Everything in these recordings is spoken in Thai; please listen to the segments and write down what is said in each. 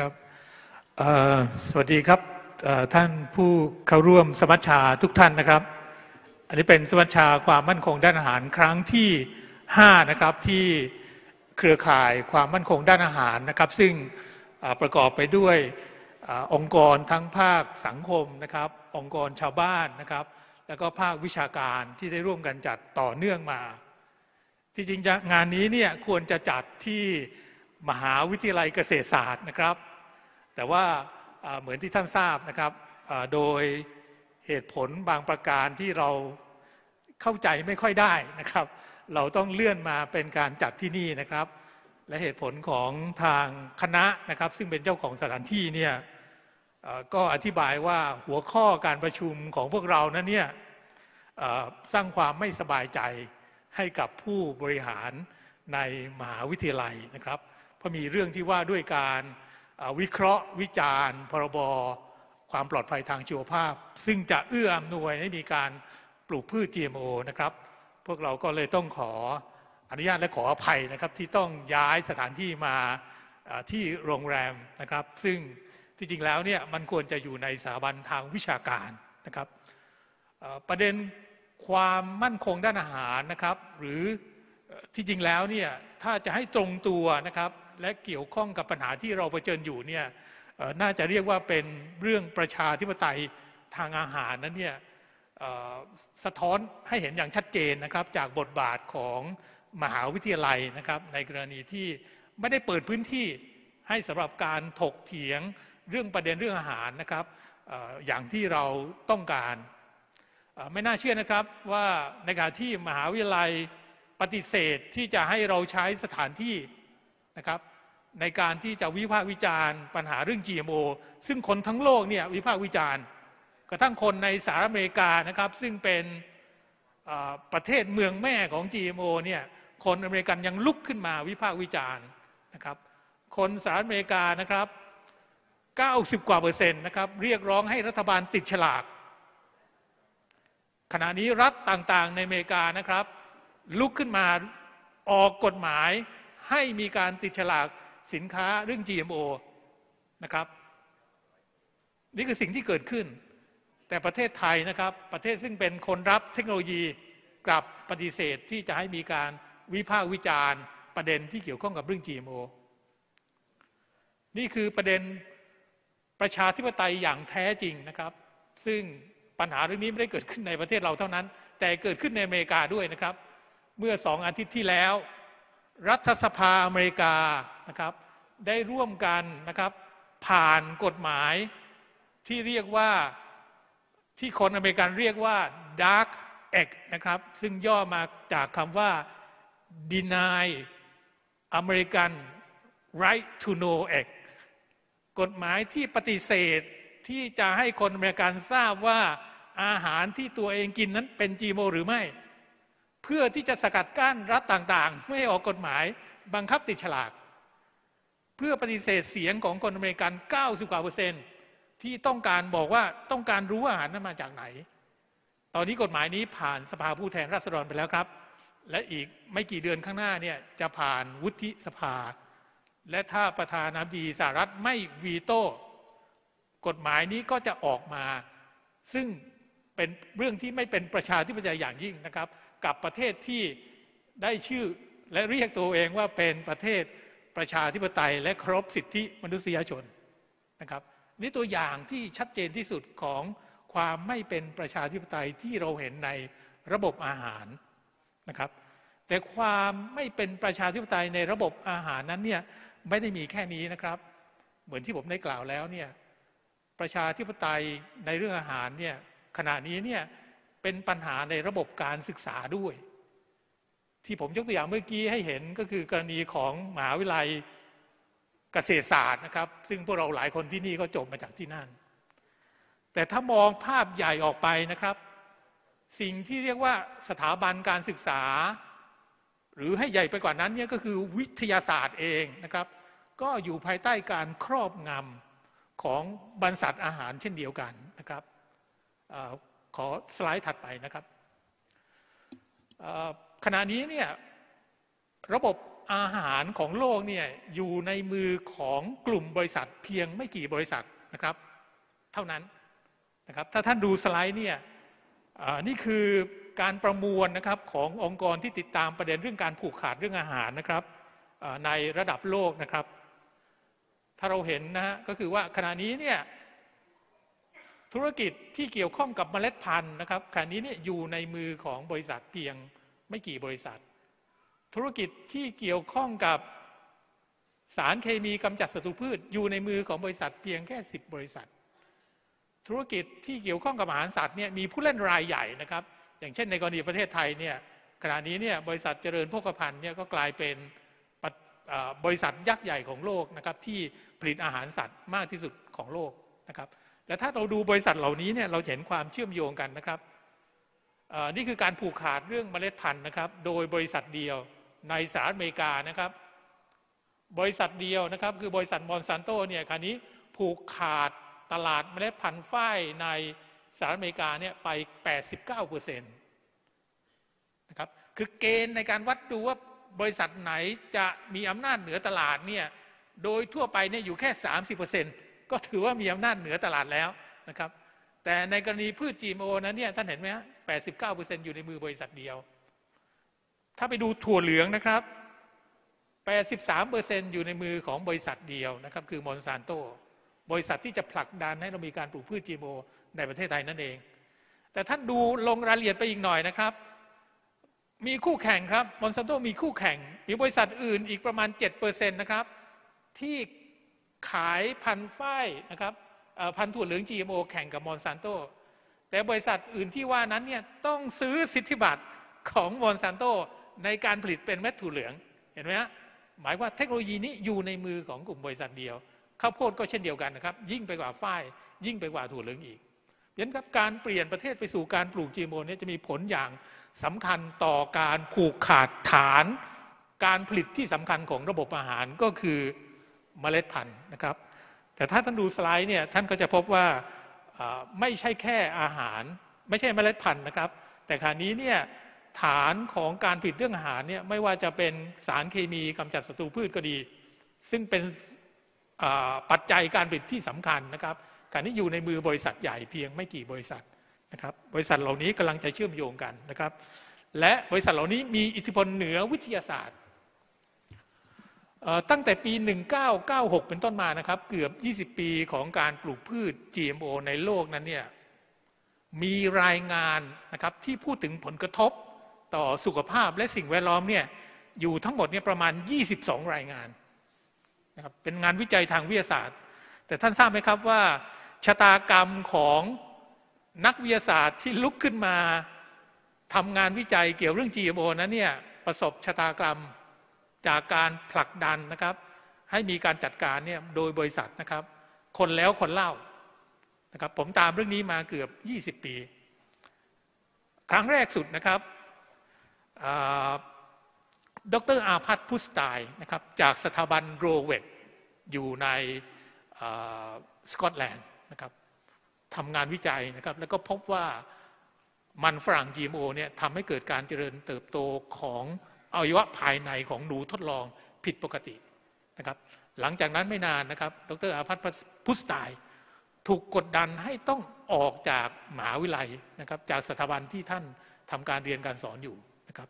ครับสวัสดีครับท่านผู้เข้าร่วมสมัชชาทุกท่านนะครับ อันนี้เป็นสมัชชาความมั่นคงด้านอาหารครั้งที่5นะครับที่เครือข่ายความมั่นคงด้านอาหารนะครับ ซึ่งประกอบไปด้วยองค์กรทั้งภาคสังคมนะครับ องค์กรชาวบ้านนะครับ แล้วก็ภาควิชาการที่ได้ร่วมกันจัดต่อเนื่องมา ที่จริงงานนี้เนี่ยควรจะจัดที่มหาวิทยาลัยเกษตรศาสตร์นะครับ แต่ว่าเหมือนที่ท่านทราบนะครับโดยเหตุผลบางประการที่เราเข้าใจไม่ค่อยได้นะครับ เราต้องเลื่อนมาเป็นการจัดที่นี่นะครับ และเหตุผลของทางคณะนะครับ ซึ่งเป็นเจ้าของสถานที่เนี่ยก็อธิบายว่าหัวข้อการประชุมของพวกเรานั้นเนี่ยสร้างความไม่สบายใจให้กับผู้บริหารในมหาวิทยาลัยนะครับ เพราะมีเรื่องที่ว่าด้วยการ วิเคราะห์วิจารณ์ พรบความปลอดภัยทางชีวภาพ ซึ่งจะเอื้ออำนวยให้มีการปลูกพืช GMO นะครับ พวกเราก็เลยต้องขออนุญาตและขออภัยนะครับ ที่ต้องย้ายสถานที่มาที่โรงแรมนะครับ ซึ่งที่จริงแล้วเนี่ยมันควรจะอยู่ในสถาบันทางวิชาการนะครับประเด็นความมั่นคงด้านอาหารนะครับ หรือที่จริงแล้วเนี่ยถ้าจะให้ตรงตัวนะครับ และเกี่ยวข้องกับปัญหาที่เราเผชิญอยู่เนี่ยน่าจะเรียกว่าเป็นเรื่องประชาธิปไตยทางอาหารนั้นเนี่ยสะท้อนให้เห็นอย่างชัดเจนนะครับ จากบทบาทของมหาวิทยาลัยนะครับ ในกรณีที่ไม่ได้เปิดพื้นที่ให้สำหรับการถกเถียงเรื่องประเด็นเรื่องอาหารนะครับอย่างที่เราต้องการไม่น่าเชื่อนะครับว่าในการที่มหาวิทยาลัยปฏิเสธที่จะให้เราใช้สถานที่ นะครับในการที่จะวิพากษ์วิจารณ์ปัญหาเรื่อง GMO ซึ่งคนทั้งโลกเนี่ยวิพากษ์วิจารณ์กระทั่งคนในสหรัฐอเมริกานะครับ ซึ่งเป็นประเทศเมืองแม่ของ GMO เนี่ยคนอเมริกันยังลุกขึ้นมาวิพากษ์วิจารณ์นะครับ คนสหรัฐอเมริกานะครับ 90 กว่าเปอร์เซ็นต์นะครับ เรียกร้องให้รัฐบาลติดฉลาก ขณะนี้รัฐต่างๆในอเมริกานะครับ ลุกขึ้นมาออกกฎหมาย ให้มีการติดฉลากสินค้าเรื่อง GMO นะครับ นี่คือสิ่งที่เกิดขึ้น แต่ประเทศไทยนะครับ ประเทศซึ่งเป็นคนรับเทคโนโลยีกลับปฏิเสธที่จะให้มีการวิพากษ์วิจารณ์ ประเด็นที่เกี่ยวข้องกับเรื่อง GMO นี่คือประเด็นประชาธิปไตยอย่างแท้จริงนะครับ ซึ่งปัญหาเรื่องนี้ไม่ได้เกิดขึ้นในประเทศเราเท่านั้น แต่เกิดขึ้นในอเมริกาด้วยนะครับ เมื่อสองอาทิตย์ที่แล้ว รัฐสภาอเมริกานะครับได้ร่วมกันนะครับผ่านกฎหมายที่เรียกว่าที่คนอเมริกันเรียกว่า Dark Act นะครับซึ่งย่อมาจากคำว่า Deny American Right to Know Act กฎหมายที่ปฏิเสธที่จะให้คนอเมริกันทราบว่าอาหารที่ตัวเองกินนั้นเป็นจีโมหรือไม่ เพื่อที่จะสกัดกั้นรัฐต่างๆ ไม่ให้ออกกฎหมายบังคับติดฉลาก เพื่อปฏิเสธเสียงของคนอเมริกัน 90กว่าเปอร์เซ็นต์ที่ต้องการบอกว่าต้องการรู้อาหารนั้นมาจากไหน ตอนนี้กฎหมายนี้ผ่านสภาผู้แทนราษฎรไปแล้วครับ และอีกไม่กี่เดือนข้างหน้าเนี่ยจะผ่านวุฒิสภา และถ้าประธานาธิบดีสหรัฐไม่วีโต้กฎหมายนี้ก็จะออกมา ซึ่งเป็นเรื่องที่ไม่เป็นประชาธิปไตยอย่างยิ่งนะครับ กับประเทศที่ได้ชื่อและเรียกตัวเองว่าเป็นประเทศประชาธิปไตย และครบสิทธิมนุษยชนนะครับนี่ตัวอย่างที่ชัดเจนที่สุดของความไม่เป็นประชาธิปไตยที่เราเห็นในระบบอาหารนะครับ แต่ความไม่เป็นประชาธิปไตยในระบบอาหารนั้นเนี่ยไม่ได้มีแค่นี้นะครับ เหมือนที่ผมได้กล่าวแล้วเนี่ยประชาธิปไตยในเรื่องอาหารเนี่ยขณะนี้เนี่ย เป็นปัญหาในระบบการศึกษาด้วย ที่ผมยกตัวอย่างเมื่อกี้ให้เห็นก็คือกรณีของมหาวิทยาลัยเกษตรศาสตร์นะครับ ซึ่งพวกเราหลายคนที่นี่ก็จบมาจากที่นั่น แต่ถ้ามองภาพใหญ่ออกไปนะครับ สิ่งที่เรียกว่าสถาบันการศึกษา หรือให้ใหญ่ไปกว่านั้นเนี่ยก็คือวิทยาศาสตร์เองนะครับ ก็อยู่ภายใต้การครอบงำของบรรษัทอาหารเช่นเดียวกันนะครับ ขอสไลด์ถัดไปนะครับขณะนี้เนี่ยระบบอาหารของโลกเนี่ยอยู่ในมือของกลุ่มบริษัทเพียงไม่กี่บริษัทนะครับ เท่านั้นนะครับ ถ้าท่านดูสไลด์เนี่ยนี่คือการประมวลนะครับขององค์กรที่ติดตามประเด็นเรื่องการผูกขาดเรื่องอาหารนะครับในระดับโลกนะครับ ถ้าเราเห็นนะฮะก็คือว่าขณะนี้เนี่ย ธุรกิจที่เกี่ยวข้องกับเมล็ดพันธุ์นะครับขณะนี้เนี่ยอยู่ในมือของบริษัทเพียงไม่กี่บริษัท ธุรกิจที่เกี่ยวข้องกับสารเคมีกำจัดศัตรูพืช อยู่ในมือของบริษัทเพียงแค่สิบบริษัท ธุรกิจที่เกี่ยวข้องกับอาหารสัตว์เนี่ยมีผู้เล่นรายใหญ่นะครับ อย่างเช่นในกรณีประเทศไทยเนี่ยขณะนี้เนี่ยบริษัทเจริญโภคภัณฑ์เนี่ยก็กลายเป็นบริษัทยักษ์ใหญ่ของโลกนะครับที่ผลิตอาหารสัตว์มากที่สุดของโลกนะครับ และถ้าเราดูบริษัทเหล่านี้เนี่ยเราเห็นความเชื่อมโยงกันนะครับนี่คือการผูกขาดเรื่องเมล็ดพันธุ์นะครับ โดยบริษัทเดียวในสหรัฐอเมริกานะครับ บริษัทเดียวนะครับ คือบริษัทมอนซานโตเนี่ยคราวนี้ผูกขาดตลาดเมล็ดพันธุ์ฝ้ายในสหรัฐอเมริกาเนี่ยไป 89เปอร์เซ็นต์นะครับคือเกณฑ์ในการวัดดูว่าบริษัทไหนจะมีอำนาจเหนือตลาดเนี่ยโดยทั่วไปเนี่ยอยู่แค่ 30เปอร์เซ็นต์ ก็ถือว่ามีอำนาจเหนือตลาดแล้วนะครับ แต่ในกรณีพืช GMO นั้นเนี่ยท่านเห็นไหมฮะ89อยู่ในมือบริษัทเดียว ถ้าไปดูถั่วเหลืองนะครับ 83%อยู่ในมือของบริษัทเดียวนะครับ คือมอนซานโต บริษัทที่จะผลักดันให้เรามีการปลูกพืช GMO ในประเทศไทยนั่นเอง แต่ท่านดูลงรายละเอียดไปอีกหน่อยนะครับ มีคู่แข่งครับมอนซานโตมีคู่แข่ง มีบริษัทอื่นอีกประมาณ7%นะครับที่ ขายพันธุ์ฝ้ายนะครับพันธุ์ถั่วเหลือง GMO แข่งกับมอนซานโตแต่บริษัทอื่นที่ว่านั้นเนี่ยต้องซื้อสิทธิบัตรของมอนซานโตในการผลิตเป็นเม็ดถั่วเหลืองเห็นไหมฮะหมายว่าเทคโนโลยีนี้อยู่ในมือของกลุ่มบริษัทเดียวข้าวโพดก็เช่นเดียวกันนะครับ ยิ่งไปกว่าฝ้าย ยิ่งไปกว่าถั่วเหลืองอีกยันครับการเปลี่ยนประเทศไปสู่การปลูก GMO เนี่ยจะมีผลอย่างสำคัญต่อการผูกขาดฐาน การผลิตที่สำคัญของระบบอาหารก็คือ เมล็ดพันธุ์นะครับ แต่ถ้าท่านดูสไลด์เนี่ยท่านก็จะพบว่าไม่ใช่แค่อาหาร ไม่ใช่เมล็ดพันธุ์นะครับ แต่คราวนี้เนี่ยฐานของการผลิตเรื่องอาหารเนี่ยไม่ว่าจะเป็นสารเคมีกำจัดศัตรูพืชก็ดี ซึ่งเป็นปัจจัยการผลิตที่สำคัญนะครับการนี้อยู่ในมือบริษัทใหญ่เพียงไม่กี่บริษัทนะครับบริษัทเหล่านี้กำลังจะเชื่อมโยงกันนะครับ และบริษัทเหล่านี้มีอิทธิพลเหนือวิทยาศาสตร์ ตั้งแต่ปี 1996 เป็นต้นมานะครับ เกือบ 20 ปีของการปลูกพืช GMO ในโลกนั้นเนี่ยมีรายงานนะครับที่พูดถึงผลกระทบต่อสุขภาพและสิ่งแวดล้อมเนี่ยอยู่ทั้งหมดเนี่ยประมาณ 22 รายงานนะครับเป็นงานวิจัยทางวิทยาศาสตร์ แต่ท่านทราบไหมครับว่าชะตากรรมของนักวิทยาศาสตร์ที่ลุกขึ้นมาทำงานวิจัยเกี่ยวเรื่อง GMO นั้นเนี่ยประสบชะตากรรม จากการผลักดันนะครับ ให้มีการจัดการเนี่ยโดยบริษัทนะครับ คนแล้วคนเล่านะครับ ผมตามเรื่องนี้มาเกือบ 20 ปี ครั้งแรกสุดนะครับดรอาพัฒพุสไตนะครับจากสถาบันโรเวตอยู่ในสกอตแลนด์นะครับทำงานวิจัยนะครับ แล้วก็พบว่ามันฝรั่ง GMO เนี่ยทำให้เกิดการเจริญเติบโตของ อวัยวะภายในของหนูทดลองผิดปกตินะครับ หลังจากนั้นไม่นานนะครับ ดรอาพัฒพุสตาย ถูกกดดันให้ต้องออกจากมหาวิทยาลัยนะครับ จากสถาบันที่ท่านทำการเรียนการสอนอยู่นะครับ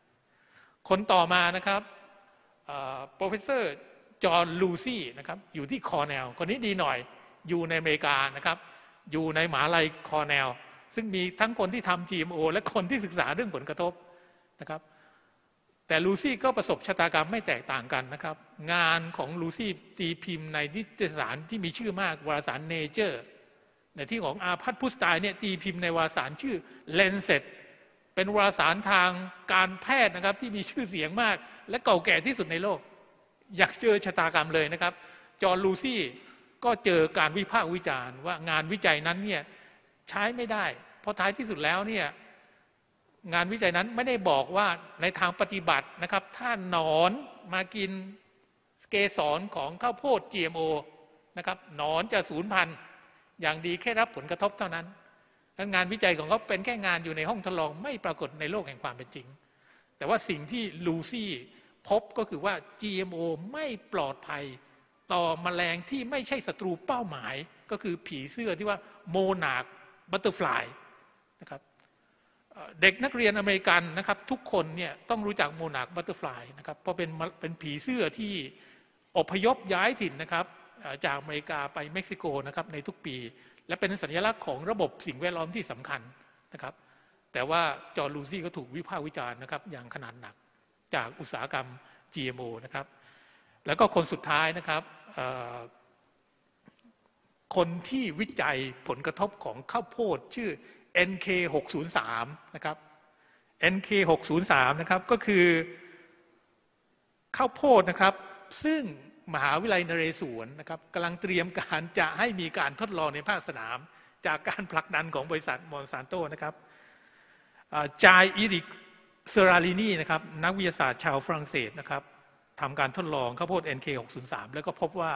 คนต่อมานะครับ professor จอห์นลูซี่นะครับอยู่ที่คอร์เนลคนนี้ดีหน่อยอยู่ในอเมริกานะครับ อยู่ในมหาลัยคอร์เนลซึ่งมีทั้งคนที่ทำ GMO และคนที่ศึกษาเรื่องผลกระทบนะครับ แต่ลูซี่ก็ประสบชะตากรรมไม่แตกต่างกันนะครับ งานของลูซี่ตีพิมพ์ในนิตยสารที่มีชื่อมากวารสารเนเจอร์ในที่ของอาพัฒพุสตายเนี่ยตีพิมพ์ในวารสารชื่อเลนเซตเป็นวารสารทางการแพทย์นะครับที่มีชื่อเสียงมาก และเก่าแก่ที่สุดในโลก อยากเจอชะตากรรมเลยนะครับ จอร์ลูซี่ก็เจอการวิพากษ์วิจารณ์ว่างานวิจัยนั้นเนี่ยใช้ไม่ได้ เพราะท้ายที่สุดแล้วเนี่ย งานวิจัยนั้นไม่ได้บอกว่าในทางปฏิบัตินะครับ ถ้าหนอนมากินเกสรของข้าวโพด GMO นะครับหนอนจะสูญพันธุ์อย่างดีแค่รับผลกระทบเท่านั้นนั้นงานวิจัยของเขาเป็นแค่งานอยู่ในห้องทดลองไม่ปรากฏในโลกแห่งความเป็นจริง แต่ว่าสิ่งที่ลูซี่พบก็คือว่า GMO ไม่ปลอดภัยต่อมแมลงที่ไม่ใช่ศัตรูเป้าหมาย ก็คือผีเสื้อที่ว่าโมนาคบัตเตอร์ฟลายนะครับ เด็กนักเรียนอเมริกันนะครับ ทุกคนเนี่ยต้องรู้จักโมนาคบัตเตอร์ฟลายนะครับเพราะเป็นเป็นผีเสื้อที่อพยพย้ายถิ่นนะครับจากอเมริกาไปเม็กซิโกนะครับในทุกปี และเป็นสัญลักษณ์ของระบบสิ่งแวดล้อมที่สำคัญนะครับ แต่ว่าจอร์ลูซี่ก็ถูกวิพากษ์วิจารณ์นะครับอย่างขนาดหนักจากอุตสาหกรรม GMO นะครับ แล้วก็คนสุดท้ายนะครับคนที่วิจัยผลกระทบของข้าวโพดชื่อ NK 603นะครับ NK 603นะครับก็คือข้าวโพดนะครับ ซึ่งมหาวิทยาลัยนเรศวรนะครับกำลังเตรียมการจะให้มีการทดลองในภาคสนาม จากการผลักดันของบริษัทมอนซานโตนะครับจายอิริกเซราลินีนะครับนักวิทยาศาสตร์ชาวฝรั่งเศสนะครับทำการทดลองข้าวโพด NK603 แล้วก็พบว่า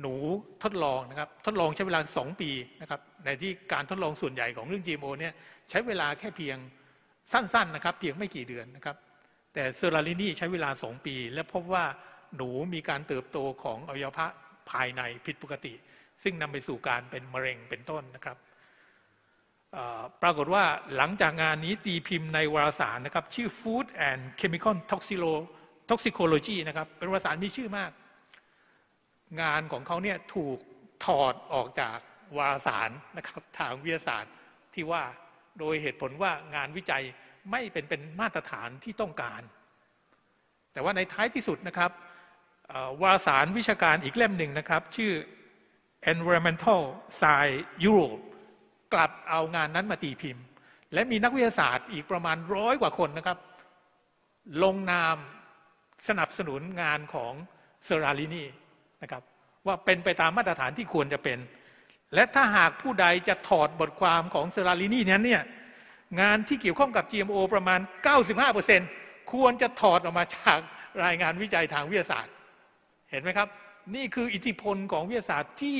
หนูทดลองนะครับทดลองใช้เวลาสองปีนะครับในที่การทดลองส่วนใหญ่ของเรื่อง GMO เนี่ยใช้เวลาแค่เพียงสั้นๆนะครับเพียงไม่กี่เดือนนะครับ แต่เซอราลินีใช้เวลาสองปี และพบว่าหนูมีการเติบโตของอวัยวะภายในผิดปกติ ซึ่งนำไปสู่การเป็นมะเร็งเป็นต้นนะครับปรากฏว่าหลังจากงานนี้ตีพิมพ์ในวารสารนะครับ ชื่อ Food and Chemical Toxicology นะครับเป็นวารสารมีชื่อมาก งานของเขาเนี่ยถูกถอดออกจากวารสารนะครับทางวิทยาศาสตร์ที่ว่าโดยเหตุผลว่างานวิจัยไม่เป็นเป็นมาตรฐานที่ต้องการ แต่ว่าในท้ายที่สุดนะครับวารสารวิชาการอีกเล่มหนึ่งนะครับ ชื่อ Environmental Science Europe กลับเอางานนั้นมาตีพิมพ์ และมีนักวิทยาศาสตร์อีกประมาณร้อยกว่าคนนะครับ ลงนามสนับสนุนงานของเซราลินี นะครับ ว่าเป็นไปตามมาตรฐานที่ควรจะเป็น และถ้าหากผู้ใดจะถอดบทความของเซราลินีนั้นเนี่ยงานที่เกี่ยวข้องกับ GMO ประมาณ 95%ควรจะถอดออกมาจากรายงานวิจัยทางวิทยาศาสตร์ เห็นไหมครับ นี่คืออิทธิพลของวิทยาศาสตร์ที่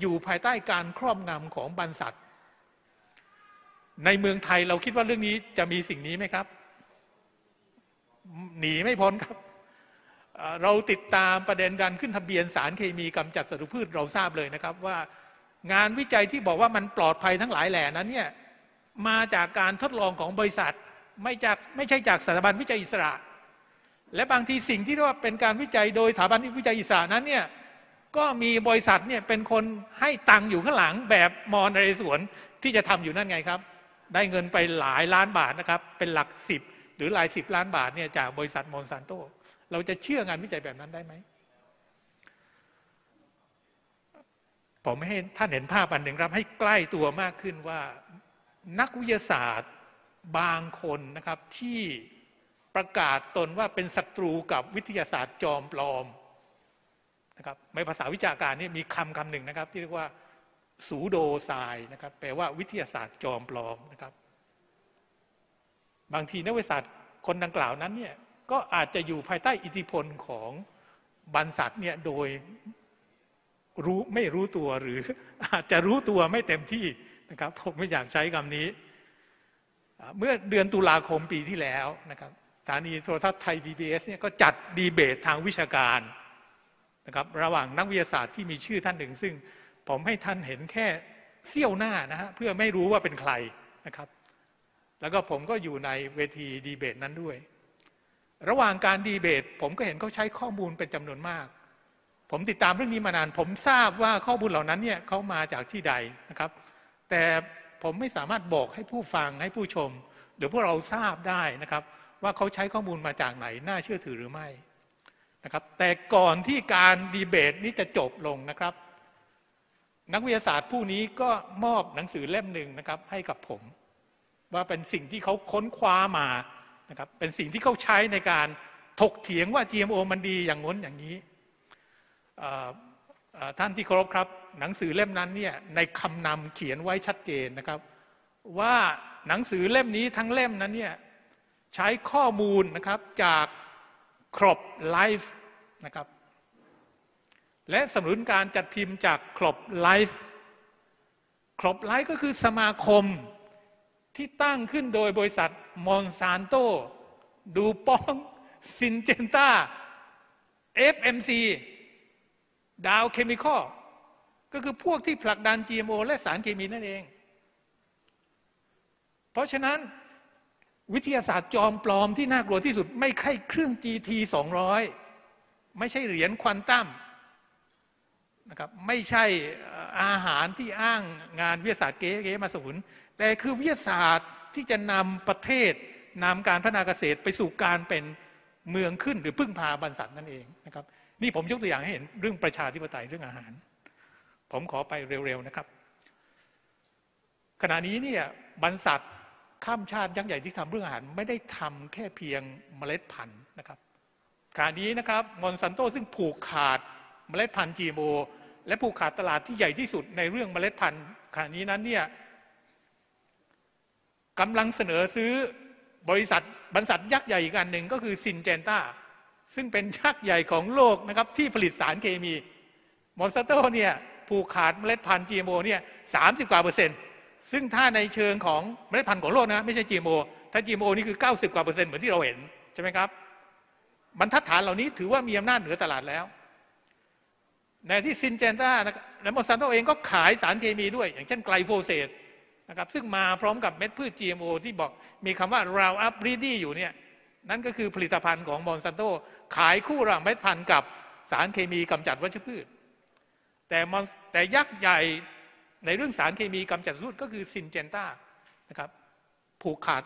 อยู่ภายใต้การครอบงำของบรรษัทในเมืองไทยเราคิดว่าเรื่องนี้จะมีสิ่งนี้ไหมครับ หนีไม่พ้นครับ เราติดตามประเด็นการขึ้นทะเบียนสารเคมีกำจัดศัตรูพืชเราทราบเลยนะครับว่า งานวิจัยที่บอกว่ามันปลอดภัยทั้งหลายแหล่นั้นเนี่ยมาจากการทดลองของบริษัทไม่จากไม่ใช่จากสถาบันวิจัยอิสระ และบางทีสิ่งที่เรียกว่าเป็นการวิจัยโดยสถาบันวิจัยอิสระนั้นเนี่ยก็มีบริษัทเนี่ยเป็นคนให้ตังค์อยู่ข้างหลังแบบมอนเรสวนที่จะทำอยู่นั่นไงครับ ได้เงินไปหลายล้านบาทนะครับเป็นหลักสิบหรือหลายสิบล้านบาทเนี่ยจากบริษัทมอนซานโต เราจะเชื่องานวิจัยแบบนั้นได้ไหมผมไม่ให้ท่านเห็นภาพอันหนึ่งครับ ให้ใกล้ตัวมากขึ้นว่านักวิทยาศาสตร์บางคนนะครับที่ประกาศตนว่าเป็นศัตรูกับวิทยาศาสตร์จอมปลอมนะครับในภาษาวิชาการนี่มีคำคำหนึ่งนะครับ ที่เรียกว่าสูโดไซนะครับแปลว่าวิทยาศาสตร์จอมปลอมนะครับ บางทีนักวิทยาศาสตร์คนดังกล่าวนั้นเนี่ย ก็อาจจะอยู่ภายใต้อิทธิพลของบรรษัทเนี่ยโดยรู้ไม่รู้ตัวหรืออาจจะรู้ตัวไม่เต็มที่นะครับ ผมไม่อยากใช้คำนี้ เมื่อเดือนตุลาคมปีที่แล้วนะครับสถานีโทรทัศน์ไทย PBS เนี่ยก็จัดดีเบตทางวิชาการนะครับระหว่างนักวิทยาศาสตร์ที่มีชื่อท่านหนึ่ง ซึ่งผมให้ท่านเห็นแค่เสี้ยวหน้านะฮะเพื่อไม่รู้ว่าเป็นใครนะครับ แล้วก็ผมก็อยู่ในเวทีดีเบตนั้นด้วย ระหว่างการดีเบต ผมก็เห็นเขาใช้ข้อมูลเป็นจำนวนมาก ผมติดตามเรื่องนี้มานาน ผมทราบว่าข้อมูลเหล่านั้นเนี่ยเขามาจากที่ใดนะครับ แต่ผมไม่สามารถบอกให้ผู้ฟังให้ผู้ชม หรือพวกเราทราบได้นะครับ ว่าเขาใช้ข้อมูลมาจากไหน น่าเชื่อถือหรือไม่นะครับ แต่ก่อนที่การดีเบตนี้จะจบลงนะครับ นักวิทยาศาสตร์ผู้นี้ก็มอบหนังสือเล่มหนึ่งนะครับ ให้กับผม ว่าเป็นสิ่งที่เขาค้นคว้ามา นะครับเป็นสิ่งที่เขาใช้ในการถกเถียงว่า GMO มันดีอย่างง้นอย่างนี้ท่านที่เคารพครับ หนังสือเล่มนั้นเนี่ยในคำนำเขียนไว้ชัดเจนนะครับ ว่าหนังสือเล่มนี้ทั้งเล่มนั้นเนี่ยใช้ข้อมูลนะครับจากครบไลฟ์นะครับและสนับสนุนการจัดพิมพ์จากครบไลฟ์ครบไลฟ์ก็คือสมาคม ที่ตั้งขึ้นโดยบริษัทมอนซานโต ดูปองซินเจนตา FMC ดาวเคมีคอลก็คือพวกที่ผลักดัน GMO และสารเคมีนั่นเอง เพราะฉะนั้นวิทยาศาสตร์จอมปลอมที่น่ากลัวที่สุด ไม่ใช่เครื่อง GT 200 ไม่ใช่เหรียญควอนตัมนะครับไม่ใช่อาหารที่อ้างงานวิทยาศาสตร์เก๋ๆมาสูน แต่คือวิทยาศาสตร์ที่จะนำประเทศนำการพัฒนาเกษตรไปสู่การเป็นเมืองขึ้นหรือพึ่งพาบรรษัทนั่นเองนะครับ นี่ผมยกตัวอย่างให้เห็นเรื่องประชาธิปไตยเรื่องอาหาร ผมขอไปเร็วๆนะครับ ขณะนี้เนี่ยบรรษัทข้ามชาติยักษ์ใหญ่ที่ทำเรื่องอาหาร ไม่ได้ทำแค่เพียงเมล็ดพันธุ์นะครับขณะนี้นะครับมอนซันโตซึ่งผูกขาดเมล็ดพันธุ์ GMO และผูกขาดตลาดที่ใหญ่ที่สุดในเรื่องเมล็ดพันธุ์ขณะนี้นั้นเนี่ย กำลังเสนอซื้อบริษัทบริษัทยักษ์ใหญ่อีกอันหนึ่งก็คือซินเจนตาซึ่งเป็นยักษ์ใหญ่ของโลกนะครับที่ผลิตสารเคมีมอนสเตอร์เนี่ยผูกขาดเมล็ดพันธุ์ GMO เนี่ยสามสิบกว่าเปอร์เซ็นต์ซึ่งถ้าในเชิงของเมล็ดพันธุ์ของโลกนะไม่ใช่ GMO ถ้า GMO นี่คือ 90 กว่าเปอร์เซ็นต์เหมือนที่เราเห็น ใช่ไหมครับบรรทัดฐานเหล่านี้ถือว่ามีอำนาจเหนือตลาดแล้ว ในที่ซินเจนตาและมอนซันโตเองก็ขายสารเคมีด้วย อย่างเช่นไกลโฟเซต นะครับซึ่งมาพร้อมกับเม็ดพืช GMO ที่บอกมีคำว่า round up ready อยู่เนี่ยนั่นก็คือผลิตภัณฑ์ของมอนซันโตขายคู่ระหว่างเม็ดพันธุ์กับสารเคมีกำจัดวัชพืช แต่แต่ยักษ์ใหญ่ในเรื่องสารเคมีกำจัดวัชพืชก็คือซินเจนตานะครับผูกขาด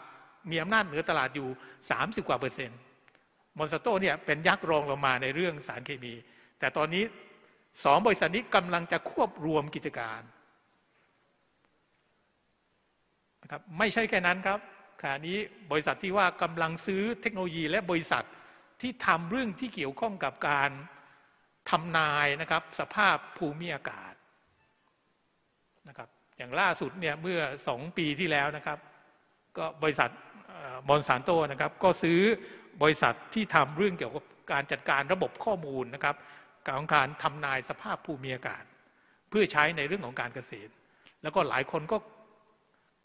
มีอำนาจเหนือตลาดอยู่ 30 กว่าเปอร์เซ็นต์มอนซันโตเนี่ยเป็นยักษ์รองลงมาในเรื่องสารเคมี แต่ตอนนี้สองบริษัทนี้กำลังจะควบรวมกิจการ ครับไม่ใช่แค่นั้นครับขณะนี้บริษัทที่ว่ากำลังซื้อเทคโนโลยีและบริษัทที่ทำเรื่องที่เกี่ยวข้องกับการทำนายนะครับ สภาพภูมิอากาศนะครับอย่างล่าสุดเนี่ยเมื่อสองปีที่แล้วนะครับ ก็บริษัทมอนซานโตนะครับ ก็ซื้อบริษัทที่ทำเรื่องเกี่ยวกับการจัดการระบบข้อมูลนะครับการการทำนายสภาพภูมิอากาศ เพื่อใช้ในเรื่องของการเกษตร แล้วก็หลายคนก็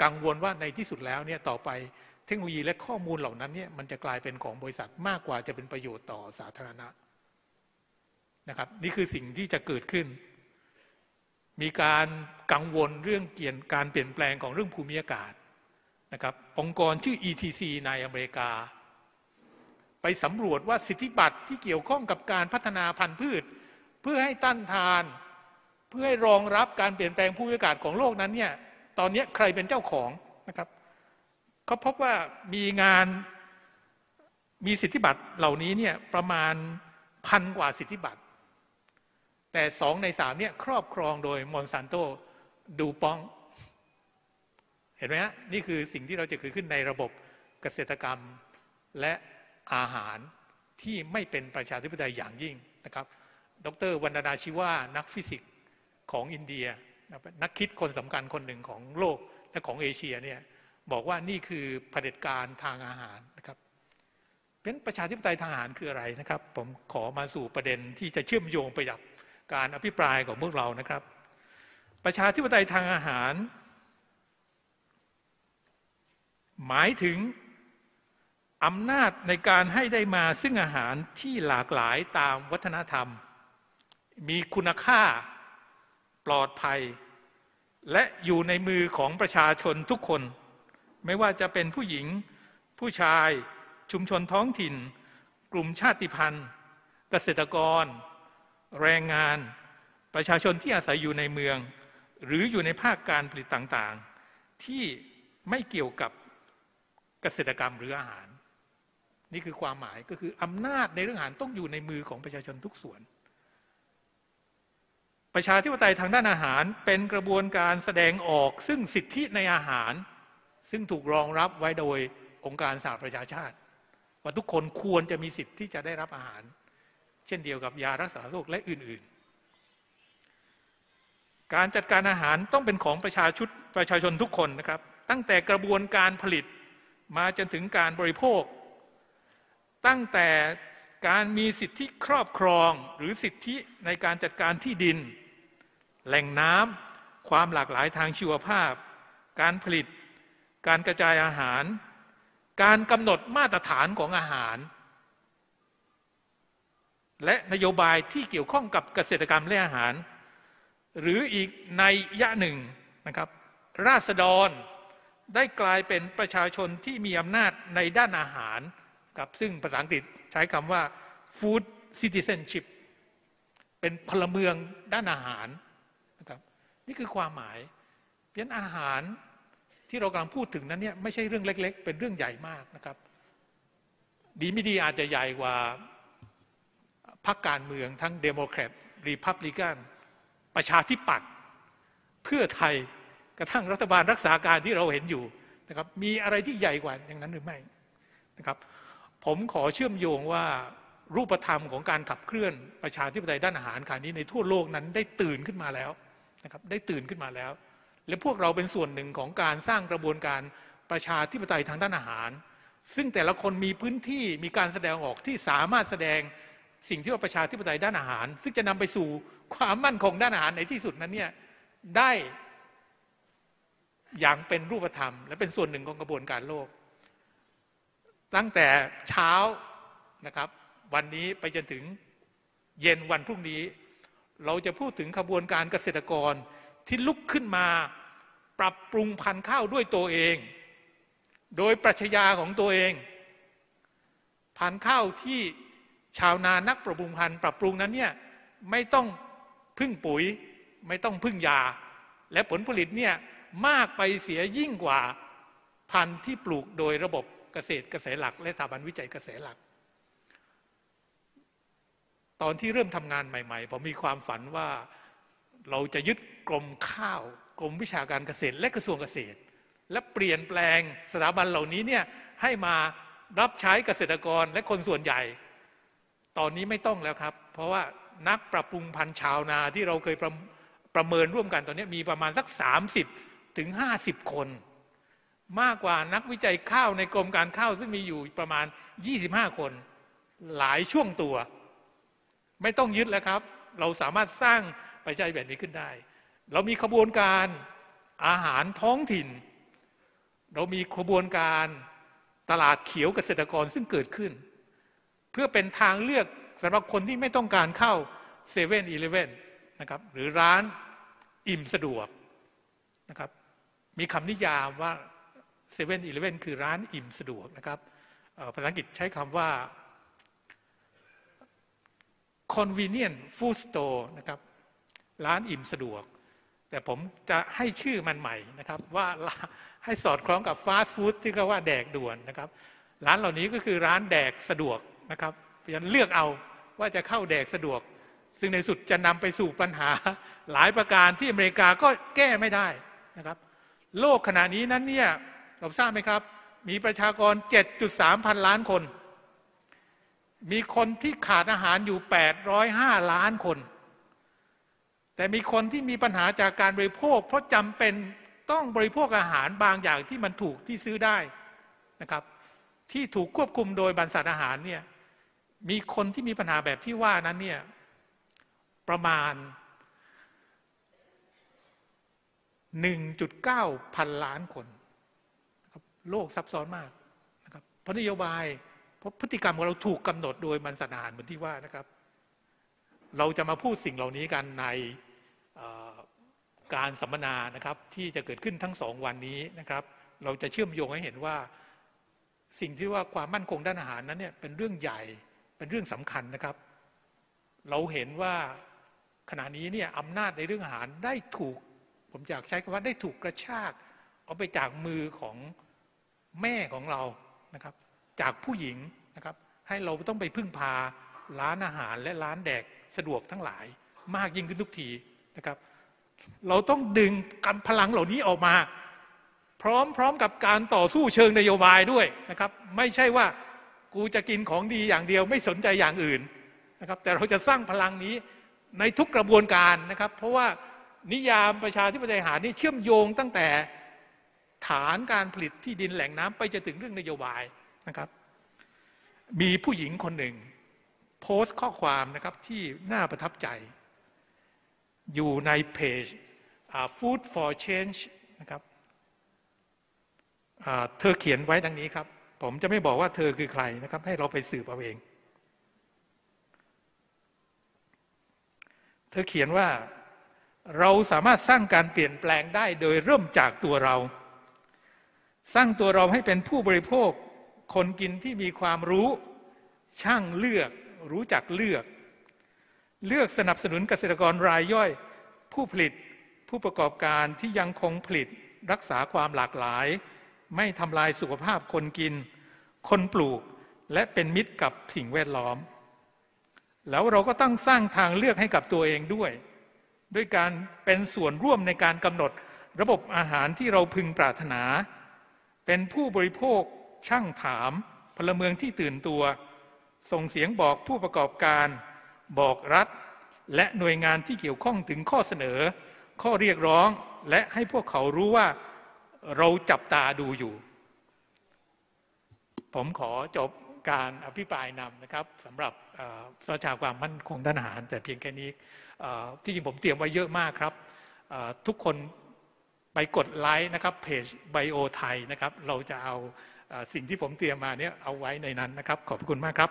กังวลว่าในที่สุดแล้วเนี่ยต่อไปเทคโนโลยีและข้อมูลเหล่านั้นเนี่ยมันจะกลายเป็นของบริษัทมากกว่าจะเป็นประโยชน์ต่อสาธารณะนะครับ นี่คือสิ่งที่จะเกิดขึ้น มีการกังวลเรื่องเกี่ยนการเปลี่ยนแปลงของเรื่องภูมิอากาศนะครับ องค์กรชื่อ ETC ในอเมริกา ไปสำรวจว่าสิทธิบัตรที่เกี่ยวข้องกับการพัฒนาพันธุ์พืช เพื่อให้ต้านทาน เพื่อให้รองรับการเปลี่ยนแปลงภูมิอากาศของโลกนั้นเนี่ย ตอนนี้ใครเป็นเจ้าของนะครับเขาพบว่ามีงานมีสิทธิบัตรเหล่านี้เนี่ยประมาณพันกว่าสิทธิบัตร แต่สองในสามเนี่ยครอบครองโดยมอนซานโตดูปอง เห็นไหมฮะนี่คือสิ่งที่เราจะเกิดขึ้นในระบบเกษตรกรรมและอาหารที่ไม่เป็นประชาธิปไตยอย่างยิ่งนะครับ ดรวันนาชิว่านักฟิสิกส์ของอินเดีย นักคิดคนสำคัญคนหนึ่งของโลกและของเอเชียเนี่ยบอกว่านี่คือเผด็จการทางอาหารนะครับเป็นประชาธิปไตยทางอาหารคืออะไรนะครับ ผมขอมาสู่ประเด็นที่จะเชื่อมโยงไปกับการอภิปรายของพวกเรานะครับ ประชาธิปไตยทางอาหาร หมายถึงอำนาจในการให้ได้มาซึ่งอาหารที่หลากหลายตามวัฒนธรรม มีคุณค่า ปลอดภัย และอยู่ในมือของประชาชนทุกคน ไม่ว่าจะเป็นผู้หญิง ผู้ชาย ชุมชนท้องถิ่น กลุ่มชาติพันธุ์ เกษตรกร แรงงาน ประชาชนที่อาศัยอยู่ในเมือง หรืออยู่ในภาคการผลิตต่างๆ ที่ไม่เกี่ยวกับเกษตรกรรมหรืออาหาร นี่คือความหมายก็คืออำนาจในเรื่องอาหารต้องอยู่ในมือของประชาชนทุกส่วน ประชาธิปไตยทางด้านอาหารเป็นกระบวนการแสดงออกซึ่งสิทธิในอาหาร ซึ่งถูกรองรับไว้โดยองค์การสหประชาชาติ ว่าทุกคนควรจะมีสิทธิที่จะได้รับอาหาร เช่นเดียวกับยารักษาโรคและอื่น ๆ การจัดการอาหารต้องเป็นของประชาชุดประชาชนทุกคนนะครับ ตั้งแต่กระบวนการผลิตมาจนถึงการบริโภค ตั้งแต่การมีสิทธิครอบครองหรือสิทธิในการจัดการที่ดิน แหล่งน้ำความหลากหลายทางชีวภาพ การผลิต การกระจายอาหาร การกำหนดมาตรฐานของอาหาร และนโยบายที่เกี่ยวข้องกับเกษตรกรรมและอาหาร หรืออีกในยะหนึ่งนะครับ ราษฎรได้กลายเป็นประชาชนที่มีอำนาจในด้านอาหารกับซึ่งภาษาอังกฤษใช้คำว่า food citizenship เป็นพลเมืองด้านอาหาร นี่คือความหมาย เพราะฉะนั้นอาหารที่เรากำลังพูดถึงนั้นเนี่ยไม่ใช่เรื่องเล็ก ๆ เป็นเรื่องใหญ่มากนะครับ ดีไม่ดีอาจจะใหญ่กว่าพรรคการเมืองทั้งเดโมแครตรีพับลิกันประชาธิปัตย์เพื่อไทยกระทั่งรัฐบาลรักษาการที่เราเห็นอยู่นะครับ มีอะไรที่ใหญ่กว่าอย่างนั้นหรือไม่นะครับ ผมขอเชื่อมโยงว่ารูปธรรมของการขับเคลื่อนประชาธิปไตยด้านอาหารขานี้ในทั่วโลกนั้นได้ตื่นขึ้นมาแล้ว นะครับได้ตื่นขึ้นมาแล้ว และพวกเราเป็นส่วนหนึ่งของการสร้างกระบวนการประชาธิปไตยทางด้านอาหาร ซึ่งแต่ละคนมีพื้นที่มีการแสดงออกที่สามารถแสดงสิ่งที่ว่าประชาธิปไตยด้านอาหาร ซึ่งจะนำไปสู่ความมั่นคงด้านอาหารในที่สุดนั้นเนี่ยได้อย่างเป็นรูปธรรม และเป็นส่วนหนึ่งของกระบวนการโลก ตั้งแต่เช้านะครับ วันนี้ไปจนถึงเย็นวันพรุ่งนี้ เราจะพูดถึงขบวนการเกษตรกรที่ลุกขึ้นมาปรับปรุงพันธุ์ข้าวด้วยตัวเอง โดยปรัชญาของตัวเอง พันธุ์ข้าวที่ชาวนานักประปรุงพันธุ์ปรับปรุงนั้นเนี่ยไม่ต้องพึ่งปุ๋ย ไม่ต้องพึ่งยา และผลผลิตเนี่ยมากไปเสียยิ่งกว่าพันธุ์ที่ปลูกโดยระบบเกษตรเกระแสหลัก และสถาบันวิจัยเกระแสหลัก ตอนที่เริ่มทำงานใหม่ ๆ ผมมีความฝันว่าเราจะยึดกรมข้าว กรมวิชาการเกษตรและกระทรวงเกษตร และเปลี่ยนแปลงสถาบันเหล่านี้เนี่ยให้มารับใช้เกษตรกรและคนส่วนใหญ่ ตอนนี้ไม่ต้องแล้วครับ เพราะว่านักปรับปรุงพันธุ์ชาวนาที่เราเคยประประเมินร่วมกันตอนนี้มีประมาณสัก 30 ถึง 50 คน มากกว่านักวิจัยข้าวในกรมการข้าวซึ่งมีอยู่ประมาณ 25 คน หลายช่วงตัว ไม่ต้องยึดแล้วครับ เราสามารถสร้างไปใช้แบบนี้ขึ้นได้ เรามีขบวนการอาหารท้องถิ่น เรามีขบวนการตลาดเขียวเกษตรกรซึ่งเกิดขึ้น เพื่อเป็นทางเลือกสำหรับคนที่ไม่ต้องการเข้าเซเว่นอีเลฟเว่นนะครับหรือร้านอิ่มสะดวกนะครับมีคำนิยามว่าเซเว่นอีเลฟเว่นคือร้านอิ่มสะดวกนะครับภาษาอังกฤษใช้คำว่า convenient food store นะครับร้านอิ่มสะดวก แต่ผมจะให้ชื่อมันใหม่นะครับ ว่าให้สอดคล้องกับฟาสต์ฟู้ดที่เรียกว่าแดกด่วนนะครับ ร้านเหล่านี้ก็คือร้านแดกสะดวกนะครับเพราะฉะนั้นเลือกเอาว่าจะเข้าแดกสะดวก ซึ่งในสุดจะนำไปสู่ปัญหาหลายประการที่อเมริกาก็แก้ไม่ได้นะครับ โลกขณะนี้นั้นเนี่ยเราทราบไหมครับ มีประชากร 7.3 พันล้านคน มีคนที่ขาดอาหารอยู่ 805 ล้านคน แต่มีคนที่มีปัญหาจากการบริโภค เพราะจำเป็นต้องบริโภคอาหารบางอย่างที่มันถูกที่ซื้อได้นะครับ ที่ถูกควบคุมโดยบรรษัทอาหารเนี่ยมีคนที่มีปัญหาแบบที่ว่านั้นเนี่ยประมาณ 1.9 พันล้านคน โลกซับซ้อนมากนะครับเพราะนโยบาย เพราะพฤติกรรมของเราถูกกำหนดโดยบรรษัทอาหารเหมือนที่ว่านะครับ เราจะมาพูดสิ่งเหล่านี้กันในการสัมมนานะครับ ที่จะเกิดขึ้นทั้งสองวันนี้นะครับ เราจะเชื่อมโยงให้เห็นว่า สิ่งที่ว่าความมั่นคงด้านอาหารนั้นเนี่ยเป็นเรื่องใหญ่เป็นเรื่องสำคัญนะครับ เราเห็นว่าขณะนี้เนี่ยอำนาจในเรื่องอาหารได้ถูก ผมอยากใช้คำว่าได้ถูกกระชาก เอาไปจากมือของแม่ของเรานะครับ จากผู้หญิงนะครับ ให้เราต้องไปพึ่งพาร้านอาหารและร้านแดกสะดวกทั้งหลาย มากยิ่งขึ้นทุกทีนะครับ เราต้องดึงกำพลังเหล่านี้ออกมา พร้อมๆกับการต่อสู้เชิงนโยบายด้วยนะครับ ไม่ใช่ว่ากูจะกินของดีอย่างเดียวไม่สนใจอย่างอื่นนะครับ แต่เราจะสร้างพลังนี้ในทุกกระบวนการนะครับ เพราะว่านิยามประชาธิปไตยหานี้เชื่อมโยงตั้งแต่ฐานการผลิตที่ดินแหล่งน้ำไปจะถึงเรื่องนโยบาย นะครับ มีผู้หญิงคนหนึ่ง โพสต์ข้อความนะครับที่น่าประทับใจ อยู่ในเพจ Food for Change นะครับเธอเขียนไว้ดังนี้ครับ ผมจะไม่บอกว่าเธอคือใครนะครับ ให้เราไปสืบเอาเอง เธอเขียนว่าเราสามารถสร้างการเปลี่ยนแปลงได้โดยเริ่มจากตัวเรา สร้างตัวเราให้เป็นผู้บริโภค คนกินที่มีความรู้ ช่างเลือกรู้จักเลือก เลือกสนับสนุนเกษตรกรรายย่อย ผู้ผลิตผู้ประกอบการที่ยังคงผลิตรักษาความหลากหลาย ไม่ทำลายสุขภาพคนกิน คนปลูกและเป็นมิตรกับสิ่งแวดล้อม แล้วเราก็ต้องสร้างทางเลือกให้กับตัวเองด้วย ด้วยการเป็นส่วนร่วมในการกำหนดระบบอาหารที่เราพึงปรารถนา เป็นผู้บริโภค ช่างถาม พลเมืองที่ตื่นตัว ส่งเสียงบอกผู้ประกอบการ บอกรัฐ และหน่วยงานที่เกี่ยวข้องถึงข้อเสนอ ข้อเรียกร้องและให้พวกเขารู้ว่าเราจับตาดูอยู่ ผมขอจบการอภิปรายนำนะครับสำหรับสราชาความมั่นคงด้านอาหาร แต่เพียงแค่นี้ที่จริงผมเตรียมไว้เยอะมากครับ ทุกคนไปกดไลค์นะครับเพจไบโอไทยนะครับ เราจะเอา สิ่งที่ผมเตรียมมาเนี่ยเอาไว้ในนั้นนะครับ ขอบคุณมากครับ